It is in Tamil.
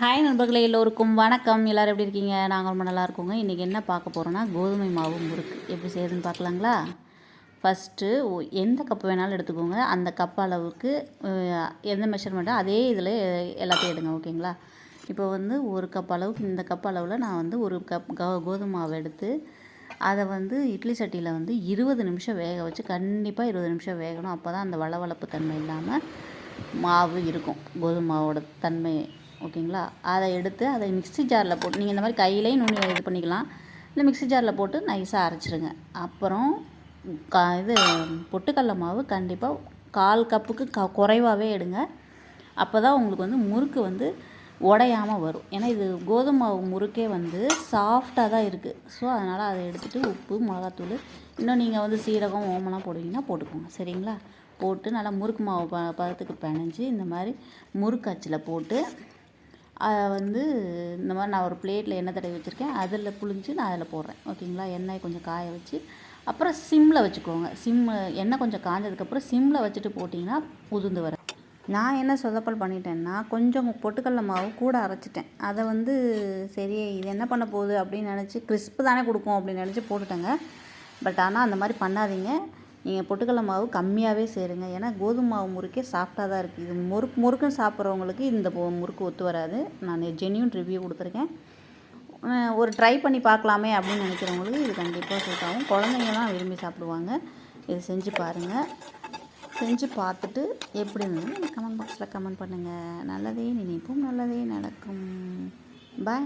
ஹாய் நண்பர்களே எல்லோருக்கும் வணக்கம். எல்லோரும் எப்படி இருக்கீங்க? நாங்கள் ரொம்ப நல்லா இருக்கோங்க. இன்றைக்கி என்ன பார்க்க போகிறோன்னா கோதுமை மாவு முறுக்கு. எப்படி செய்யுதுன்னு பார்க்கலாங்களா? ஃபஸ்ட்டு எந்த கப்பு வேணாலும் எடுத்துக்கோங்க. அந்த கப் அளவுக்கு எந்த மெஷர்மெண்ட்டோ அதே இதில் எல்லாத்தையும் எடுங்க ஓகேங்களா? இப்போ வந்து ஒரு கப் அளவுக்கு இந்த கப் அளவில் நான் வந்து ஒரு கப் கோதுமை மாவு எடுத்து அதை வந்து இட்லி சட்டியில் வந்து இருபது நிமிஷம் வேக வச்சு கண்டிப்பாக இருபது நிமிஷம் வேகணும். அப்போ தான் அந்த வளவளப்பு தன்மை இல்லாமல் மாவு இருக்கும். கோதுமை மாவோட தன்மை ஓகேங்களா? அதை எடுத்து அதை மிக்ஸி ஜாரில் போட்டு நீங்கள் இந்த மாதிரி கையிலேயே நுண்ணி இது பண்ணிக்கலாம். இல்லை மிக்ஸி ஜாரில் போட்டு நைஸாக அரைச்சிருங்க. அப்புறம் கா இது பொட்டுக்கடல மாவு கண்டிப்பாக கால் கப்புக்கு க குறைவாகவே எடுங்க. அப்போ தான் உங்களுக்கு வந்து முறுக்கு வந்து உடையாமல் வரும். ஏன்னா இது கோதுமை மாவு முறுக்கே வந்து சாஃப்டாக தான் இருக்குது ஸோ அதனால் அதை எடுத்துகிட்டு உப்பு மிளகாத்தூள் இன்னும் நீங்கள் வந்து சீரகம் ஓமெல்லாம் போடுவீங்கன்னா போட்டுக்கோங்க. சரிங்களா? போட்டு நல்லா முறுக்கு மாவு ப பதத்துக்கு பிணைஞ்சு இந்த மாதிரி முறுக்கு அச்சில் போட்டு அதை வந்து இந்த மாதிரி நான் ஒரு பிளேட்டில் எண்ணெய் தடவி வச்சுருக்கேன். அதில் புழிஞ்சு நான் அதில் போடுறேன். ஓகேங்களா? எண்ணெய் கொஞ்சம் காய வச்சு அப்புறம் சிம்மில் வச்சுக்கோங்க. சிம் எண்ணெய் கொஞ்சம் காஞ்சதுக்கப்புறம் சிம்மில் வச்சுட்டு போட்டிங்கன்னா உதுந்து வர நான் என்ன சொதப்பல் பண்ணிட்டேன்னா கொஞ்சம் பொட்டுக்கடல மாவு கூட அரைச்சிட்டேன். அதை வந்து சரி இது என்ன பண்ண போகுது அப்படின்னு நினச்சி கிறிஸ்ப்பு தானே கொடுக்கும் அப்படின்னு நினச்சி போட்டுட்டேங்க. பட் ஆனால் அந்த மாதிரி பண்ணாதீங்க. நீங்கள் பொட்டுக்கடல மாவு கம்மியாகவே சேருங்க. ஏன்னா கோதுமை மாவு முறுக்கே சாஃப்டாக தான் இருக்குது இது முறுக்கு முறுக்குன்னு சாப்பிட்றவங்களுக்கு இந்த முறுக்கு ஒத்து வராது. நான் ஜென்யூன் ரிவ்யூ கொடுத்துருக்கேன். ஒரு ட்ரை பண்ணி பார்க்கலாமே அப்படின்னு நினைக்கிறவங்களுக்கு இது கண்டிப்பாக சூட் ஆகும். குழந்தைங்கலாம் விரும்பி சாப்பிடுவாங்க. இது செஞ்சு பாருங்கள் செஞ்சு பார்த்துட்டு எப்படி இருந்தது கமெண்ட் பாக்ஸில் கமெண்ட் பண்ணுங்கள் நல்லதே நினைப்போம். நல்லதே நடக்கும். பாய்